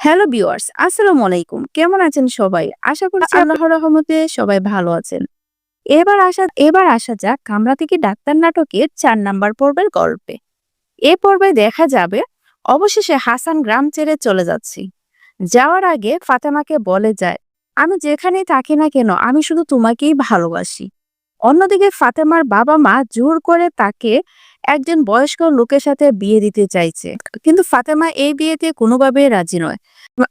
Hello viewers আসসালামু আলাইকুম। কেমন আছেন সবাই? আশা করছি আল্লাহর রহমতে সবাই ভালো আছেন। এবার আসা এবার আসা যাক কামরা থেকে ডাক্তার নাটকের চার নাম্বার পর্বের গল্পে। এ পর্বে দেখা যাবে অবশেষে হাসান গ্রাম ছেড়ে চলে যাচ্ছি। যাওয়ার আগে ফাতেমাকে বলে যায় আমি যেখানেই থাকি না কেন আমি শুধু তোমাকেই ভালোবাসি। অন্যদিকে ফাতেমার বাবা মা জোর করে তাকে একজন বয়স্ক লোকের সাথে বিয়ে দিতে চাইছে। কিন্তু ফাতেমা এই বিয়েতে কোনোভাবেই রাজি নয়।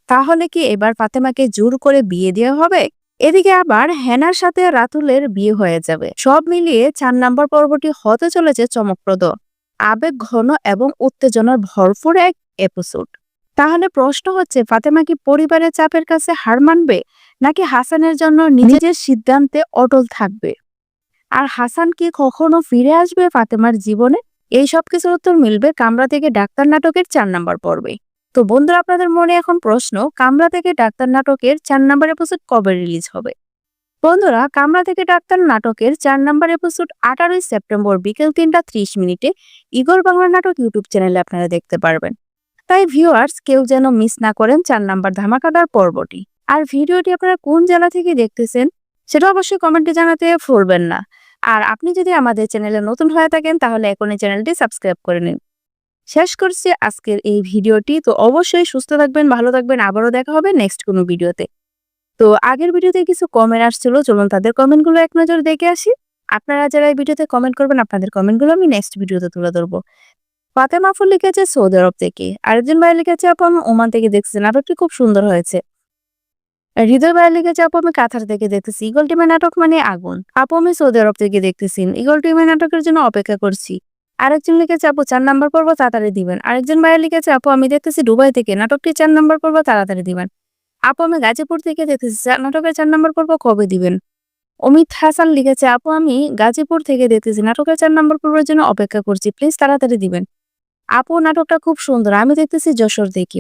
তাহলে কি এবার ফাতেমাকে জোর করে বিয়ে দেওয়া হবে? এদিকে আবার হেনার সাথে রাতুলের বিয়ে হয়ে যাবে। সব মিলিয়ে চার নাম্বার পর্বটি হতে চলেছে চমকপ্রদ। আবেগ ঘন এবং উত্তেজনার ভরপুর এক এপিসোড তাহলে প্রশ্ন হচ্ছে, ফাতেমা কি পরিবারের চাপের কাছে হার মানবে? নাকি হাসানের জন্য নিজের সিদ্ধান্তে অটল থাকবে? আর হাসান কি কখনো ফিরে আসবে ফাতেমার জীবনে? এই সব কিছুর উত্তর মিলবে কামরা থেকে ডাক্তার নাটকের চার নাম্বার পর্বে। তো বন্ধুরা, আপনাদের মনে এখন প্রশ্ন, কামরা থেকে ডাক্তার নাটকের চার নাম্বার এপিসোড কবে রিলিজ হবে? বন্ধুরা, কামরা থেকে ডাক্তার নাটকের চার নাম্বার এপিসোড আঠারোই সেপ্টেম্বর বিকেল তিনটা ত্রিশ মিনিটে ইগর বাংলা নাটক ইউটিউব চ্যানেলে আপনারা দেখতে পারবেন। তাই ভিউয়ার্স কেউ যেন মিস না করেন চার নাম্বার ধামাকাদার পর্বটি। আর ভিডিওটি আপনারা কোন জেলা থেকে দেখতেছেন, সেটা অবশ্যই কমেন্টে জানাতে ভুলবেন না। আর আপনি যদি আমাদের চ্যানেলে নতুন হয়ে থাকেন, তাহলে এখনই চ্যানেলটি সাবস্ক্রাইব করে নিন। শেষ করছি আজকের এই ভিডিওটি। তো অবশ্যই সুস্থ থাকবেন, ভালো থাকবেন। আবারও দেখা হবে নেক্সট কোনো ভিডিওতে। তো আগের ভিডিওতে কিছু কমেন্ট আসছিল, চলুন তাদের কমেন্টগুলো এক নজর দেখে আসি। আপনারা যারা এই ভিডিওতে কমেন্ট করবেন, আপনাদের কমেন্টগুলো আমি নেক্সট ভিডিওতে তুলে ধরবো। ফাতেমা ফুল লিখেছে সৌদি আরব থেকে। আরেকজন ভাই লিখেছে, আপু, আমি ওমান থেকে দেখছেন নাটকটি খুব সুন্দর হয়েছে। হৃদয় ভাই লিখেছে আপু আমি কাথার থেকে দেখতেছি ইগল টিমের নাটক মানে আগুন। আপু আমি সৌদি আরব থেকে দেখতেছি ইগল টিমের নাটকের জন্য অপেক্ষা করছি। আরেকজন লিখেছে আপু চার নাম্বার পর্ব তাড়াতাড়ি দিবেন। আরেকজন ভাইয়া লিখেছে আপু আমি দেখতেছি দুবাই থেকে, নাটকটি চার নাম্বার পর্ব তাড়াতাড়ি দিবেন। আপু আমি গাজীপুর থেকে দেখতেছি নাটকের চার নাম্বার পর্ব কবে দিবেন? অমিত হাসান লিখেছে আপু আমি গাজীপুর থেকে দেখতেছি, নাটকের চার নাম্বার পর্বের জন্য অপেক্ষা করছি, প্লিজ তাড়াতাড়ি দিবেন। আপু, নাটকটা খুব সুন্দর, আমি দেখতেছি যশোর থেকে।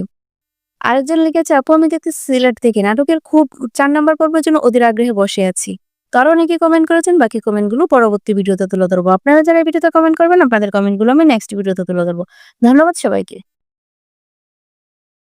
আরেকজন লিখেছে, আপু, আমি দেখছি সিলেট থেকে নাটকের খুব চার নাম্বার পর্বের জন্য অধীর আগ্রহে বসে আছি। কারণ অনেকে কমেন্ট করেছেন, বাকি কমেন্টগুলো পরবর্তী ভিডিওতে তুলে ধরবো। আপনারা যারা ভিডিওতে কমেন্ট করবেন, আপনাদের কমেন্টগুলো আমি নেক্সট ভিডিওতে তুলে ধরবো। ধন্যবাদ সবাইকে।